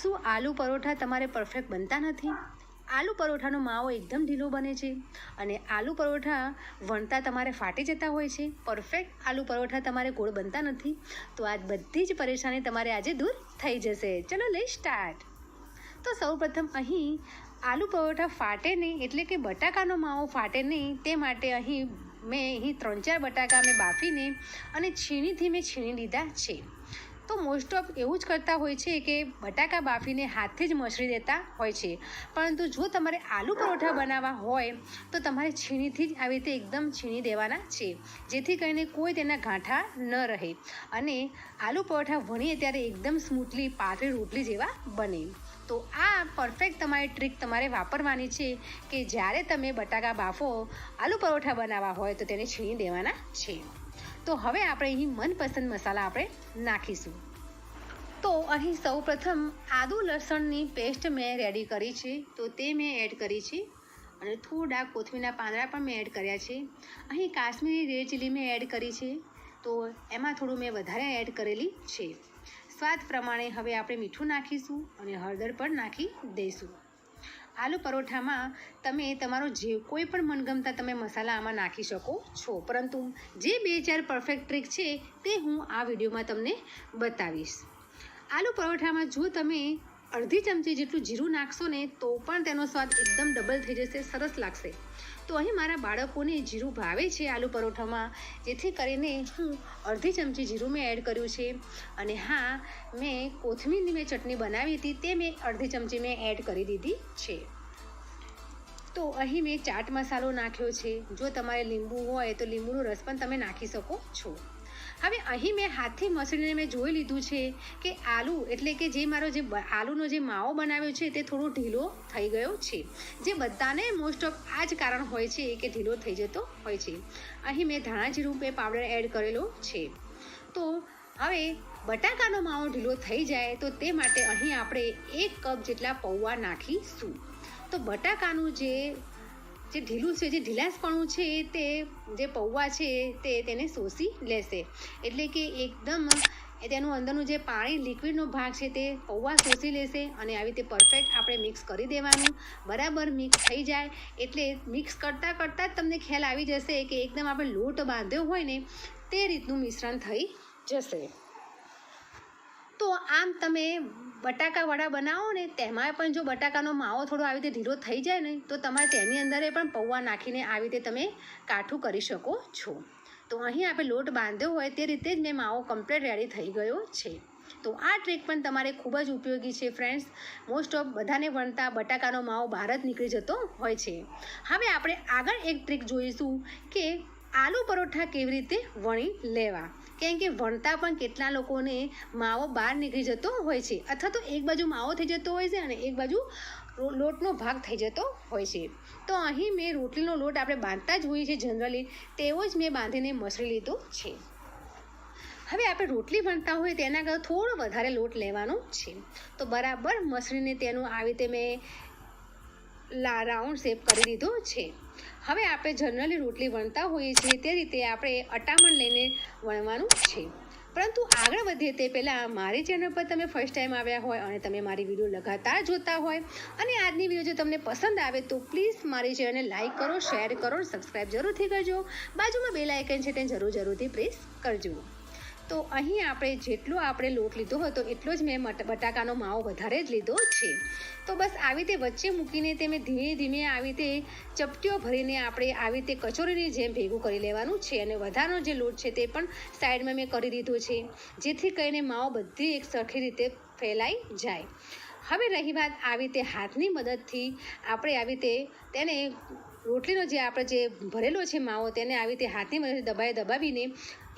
શું આલુ પરોઠા તમારે પરફેક્ટ બનતા નથી? આલુ પરોઠાનો માવો એકદમ ઢીલો બને છે અને આલુ પરોઠા વણતા તમારે ફાટી જતા હોય છે. પરફેક્ટ આલુ પરોઠા તમારે ગોળ બનતા નથી. તો આ બધી જ પરેશાની તમારે આજે દૂર થઈ જશે. ચલો લે સ્ટાર્ટ તો સૌપ્રથમ અહીં આલુ પરોઠા ફાટે નહીં એટલે કે બટાકાનો માવો ફાટે નહીં તે માટે અહીં મેં અહીં ત્રણ ચાર બટાકા મેં બાફીને અને છીણીથી મેં છીણી લીધા છે. તો મોસ્ટ ઓફ એવું જ કરતા હોય છે કે બટાકા બાફીને હાથથી જ મસળી દેતા હોય છે. પરંતુ જો તમારે આલુ પરોઠા બનાવવા હોય, તો તમારે છીણીથી જ આવી રીતે એકદમ છીણી દેવાના છે, જેથી કરીને કોઈ તેના ગાંઠા ન રહે. અને આલુ પરોઠા વણીએ ત્યારે એકદમ સ્મૂથલી પાતળી રોટલી જેવા બને. તો આ પરફેક્ટ તમારી ટ્રીક તમારે વાપરવાની છે કે જ્યારે તમે બટાકા બાફો, આલુ પરોઠા બનાવવા હોય તો તેને છીણી દેવાના છે. તો હવે આપણે અહીં મનપસંદ મસાલા આપણે નાખીશું. તો અહીં સૌપ્રથમ આદુ લસણની પેસ્ટ મેં રેડી કરી છે, તો તે મેં એડ કરી છે. અને થોડા કોથમીરના પાંદડા પણ મેં એડ કર્યા છે. અહીં કાશ્મીરી રેડ ચીલી મેં એડ કરી છે, તો એમાં થોડું મેં વધારે એડ કરેલી છે. સ્વાદ પ્રમાણે હવે આપણે મીઠું નાખીશું અને હળદર પણ નાખી દઈશું. આલુ પરોઠામાં તમે તમારો જે કોઈ પણ મનગમતા તમે મસાલા આમાં નાખી શકો છો. પરંતુ જે બે ચાર પરફેક્ટ ટ્રીક છે તે હું આ વિડીયોમાં તમને બતાવીશ. આલુ પરોઠામાં જો તમે અડધી ચમચી જેટલું જીરું નાખશો ને તો પણ તેનો સ્વાદ એકદમ ડબલ થઈ જશે, સરસ લાગશે. તો અહીં મારા બાળકોને જીરું ભાવે છે આલુ પરોઠામાં, જેથી કરીને હું અડધી ચમચી જીરું મેં એડ કર્યું છે. અને હા, મેં કોથમીરની મેં ચટણી બનાવી હતી, તે મેં અડધી ચમચી મેં એડ કરી દીધી છે. તો અહીં મેં ચાટ મસાલો નાખ્યો છે. જો તમારે લીંબુ હોય તો લીંબુનો રસ પણ તમે નાખી શકો છો. હવે અહીં મેં હાથથી મસળીને મેં જોઈ લીધું છે કે આલુ, એટલે કે જે મારો જે આલુનો જે માવો બનાવ્યો છે, તે થોડો ઢીલો થઈ ગયો છે. જે બધાને મોસ્ટ ઓફ આ જ કારણ હોય છે કે ઢીલો થઈ જતો હોય છે. અહીં મેં ધાણા જીરું પે પાવડર એડ કરેલો છે. તો હવે બટાકાનો માવો ઢીલો થઈ જાય તો તે માટે અહીં આપણે એક કપ જેટલા પૌવા નાખીશું. તો બટાકાનું જે જે ઢીલું છે, જે ઢીલાસપણું છે, તે જે પૌવા છે, તે તેને શોષી લેશે. એટલે કે એકદમ તેનું અંદરનું જે પાણી, લિક્વિડનો ભાગ છે, તે પૌવા શોષી લેશે અને આવી રીતે પરફેક્ટ આપણે મિક્સ કરી દેવાનું. બરાબર મિક્સ થઈ જાય. એટલે મિક્સ કરતાં કરતાં જ તમને ખ્યાલ આવી જશે કે એકદમ આપણે લોટ બાંધ્યો હોય ને, તે રીતનું મિશ્રણ થઈ જશે. તો આમ તમે બટાકાવડા બનાવો ને તેમાં પણ જો બટાકાનો માવો થોડો આવી રીતે ઢીલો થઈ જાય ને, તો તમારે તેની અંદર પણ પૌવા નાખીને આવી રીતે તમે કાઠું કરી શકો છો. તો અહીં આપણે લોટ બાંધ્યો હોય તે રીતે જ મેં માવો કમ્પ્લીટ રેડી થઈ ગયો છે. તો આ ટ્રીક પણ તમારે ખૂબ જ ઉપયોગી છે ફ્રેન્ડ્સ મોસ્ટ ઓફ બધાને વણતા બટાકાનો માવો જ નીકળી જતો હોય છે. હવે આપણે આગળ એક ટ્રીક જોઈશું કે આલુ પરોઠા કેવી રીતે વણી લેવા. કેમ કે વણતા પણ કેટલા લોકોને માવો બહાર નીકળી જતો હોય છે. અથવા તો એક બાજુ માવો થઈ જતો હોય છે અને એક બાજુ લોટનો ભાગ થઈ જતો હોય છે. તો અહીં મેં રોટલીનો લોટ આપણે બાંધતા જ હોઈએ છીએ જનરલી. તેવો જ મેં બાંધીને મસળી લીધો છે. હવે આપણે રોટલી ભણતા હોય તેના કરતાં થોડો વધારે લોટ લેવાનો છે. તો બરાબર મસળીને તેનું આવી રીતે મેં રાઉન્ડ શેપ કરી દીધો છે. હવે આપણે જનરલી રોટલી વણતા હોઈએ છીએ તે રીતે આપણે અટામણ લઈને વણવાનું છે. પરંતુ આગળ વધીએ તે પહેલાં મારી ચેનલ પર તમે ફર્સ્ટ ટાઈમ આવ્યા હોય અને તમે મારી વીડિયો લગાતાર જોતા હોય અને આજની વીડિયો જો તમને પસંદ આવે તો પ્લીઝ મારી ચેનલને લાઇક કરો શેર કરો સબસ્ક્રાઈબ જરૂરથી કરજો. બાજુમાં બે લાઇકન છે તે જરૂર જરૂરથી પ્રેસ કરજો. તો અહીં આપણે જેટલો આપણે લોટ લીધો હતો, એટલો જ મેં બટાકાનો માવો વધારે જ લીધો છે. તો બસ આવી રીતે વચ્ચે મૂકીને તે મેં ધીમે ધીમે આવી રીતે ચપટીઓ ભરીને આપણે આવી રીતે કચોરીની જેમ ભેગું કરી લેવાનું છે અને વધારાનો જે લોટ છે તે પણ સાઈડમાં મેં કરી દીધો છે, જેથી કરીને માવો બધી એક સરખી રીતે ફેલાઈ જાય. હવે રહી વાત આવી રીતે હાથની મદદથી આપણે આવી રીતે તેને રોટલીનો જે આપણે જે ભરેલો છે માવો તેને આવી રીતે હાથની મદદથી દબાઈ દબાવીને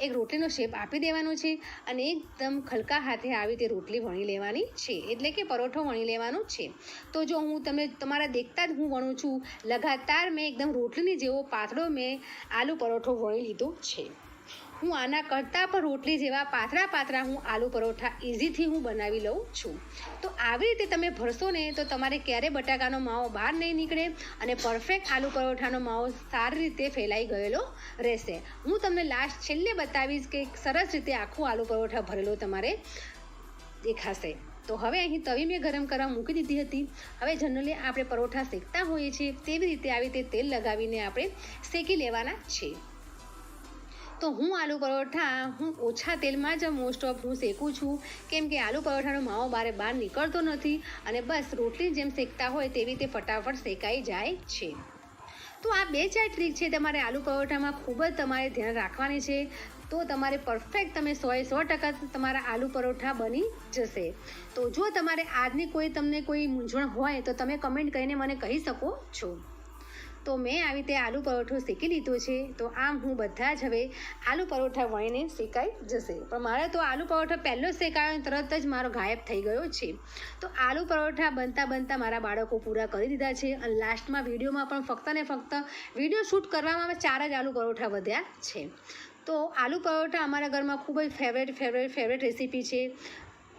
એક રોટલીનો શેપ આપી દેવાનો છે અને એકદમ ખલકા હાથે આવી રીતે રોટલી વણી લેવાની છે. એટલે કે પરોઠો વણી લેવાનો છે. તો જો હું તમને તમારા દેખતા જ હું વણું છું, લગાતાર મેં એકદમ રોટલીની જેવો પાતળો મેં આલુ પરોઠો વણી લીધો છે. હું આના કરતાં પણ રોટલી જેવા પાતળા પાતળા હું આલુ પરોઠા ઇઝીથી હું બનાવી લઉં છું. તો આવી રીતે તમે ભરશો ને તો તમારે ક્યારે બટાકાનો માવો બહાર નહીં નીકળે અને પરફેક્ટ આલુ પરોઠાનો માવો સારી રીતે ફેલાઈ ગયેલો રહેશે. હું તમને લાસ્ટ છેલ્લે બતાવીશ કે સરસ રીતે આખું આલુ પરોઠા ભરેલો તમારે દેખાશે. તો હવે અહીં તવી મેં ગરમ કરવા મૂકી દીધી હતી. હવે જનરલી આપણે પરોઠા શેકતા હોઈએ છીએ, તેવી રીતે આવી રીતે તેલ લગાવીને આપણે શેકી લેવાના છે તો હું આલુ પરોઠા, હું ઓછા તેલમાં જ મોસ્ટ ઓફ હું શેકું છું. કેમ કે આલુ પરોઠાનો માવો બારે બહાર નીકળતો નથી અને બસ રોટલી જેમ શેકતા હોય તેવી રીતે ફટાફટ શેકાઈ જાય છે. તો આ બે ચાર ટ્રીક છે તમારે આલુ પરોઠામાં ખૂબ જ તમારે ધ્યાન રાખવાની છે. તો તમારે પરફેક્ટ તમે સોએ સો ટકા તમારા આલુ પરોઠા બની જશે. તો જો તમારે આજની કોઈ તમને કોઈ મૂંઝવણ હોય તો તમે કમેન્ટ કરીને મને કહી શકો છો. તો મેં આવી રીતે આલુ પરોઠો શેકી લીધો છે. તો આમ હું બધા જ હવે આલુ પરોઠા વણીને શેકાઈ જશે. પણ મારે તો આલુ પરોઠા પહેલો જ શેકાયો તરત જ મારો ગાયબ થઈ ગયો છે. તો આલુ પરોઠા બનતા બનતા મારા બાળકો પૂરા કરી દીધા છે અને લાસ્ટમાં વિડીયોમાં પણ ફક્ત ને ફક્ત વીડિયો શૂટ કરવામાં ચાર જ આલુ પરોઠા વધ્યા છે. તો આલુ પરોઠા અમારા ઘરમાં ખૂબ જ ફેવરેટ ફેવરેટ ફેવરેટ રેસીપી છે.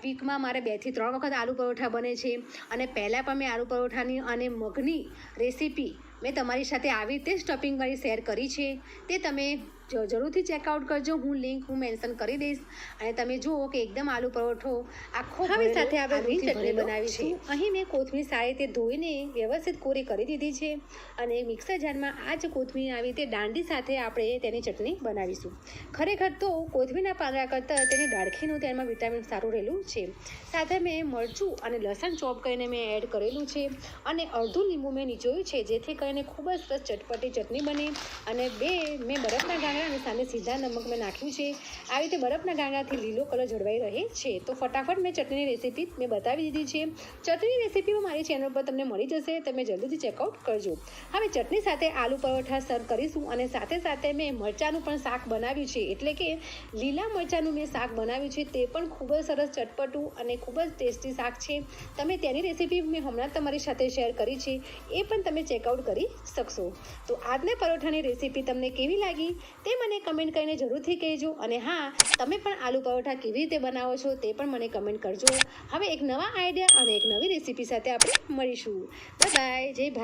વીકમાં મારે બેથી ત્રણ વખત આલુ પરોઠા બને છે. અને પહેલાં પણ મેં આલુ પરોઠાની અને મગની રેસીપી મેં તમારી સાથે આવી રીતે સ્ટફિંગ કરી શેર કરી છે. તે તમે જરૂરથી ચેકઆઉટ કરજો. હું લિંક હું મેન્શન કરી દઈશ. અને તમે જુઓ કે એકદમ આલુ પરોઠો આખો હવે સાથે આપણે આલુથી ચટણી બનાવી છે. અહીં મેં કોથમીર સારી રીતે ધોઈને વ્યવસ્થિત કોરી કરી દીધી છે. અને મિક્સર જારમાં આ જ કોથમીર આવી રીતે દાંડી સાથે આપણે તેની ચટણી બનાવીશું. ખરેખર તો કોથમીરના પાંદડા કરતાં તેની ડાળખીનું તેમાં વિટામિન સારું રહેલું છે. સાથે મેં મરચું અને લસણ ચોપ કરીને મેં એડ કરેલું છે. અને અડધું લીંબુ મેં નીચોયું છે જેથી કરીને ખૂબ જ સરસ ચટપટી ચટણી બને. અને બે મેં બરફના સામે સીધા નમક મેં નાખ્યું છે. આવી રીતે બરફના ગાંગાથી લીલો કલર જળવાઈ રહે છે. તો ફટાફટ મેં ચટણીની રેસીપી મેં બતાવી દીધી છે. ચટણીની રેસીપી મારી ચેનલ પર તમને મળી જશે. તમે જલ્દીથી ચેકઆઉટ કરજો. હવે ચટણી સાથે આલુ પરોઠા સર્વ કરીશું અને સાથે સાથે મેં મરચાંનું પણ શાક બનાવ્યું છે. એટલે કે લીલા મરચાંનું મેં શાક બનાવ્યું છે. તે પણ ખૂબ જ સરસ ચટપટું અને ખૂબ જ ટેસ્ટી શાક છે. તમે તેની રેસીપી મેં હમણાં તમારી સાથે શેર કરી છે. એ પણ તમે ચેકઆઉટ કરી શકશો. તો આજના પરોઠાની રેસીપી તમને કેવી લાગી? તે મને કમેન્ટ કરીને જરૂરથી કહેજો અને હા, તમે પણ આલુ પરોઠા કેવી રીતે બનાવો છો તે પણ મને કમેન્ટ કરજો. હવે એક નવા આઈડિયા અને એક નવી રેસીપી સાથે આપણે મળીશું. બાય, જય ભારત.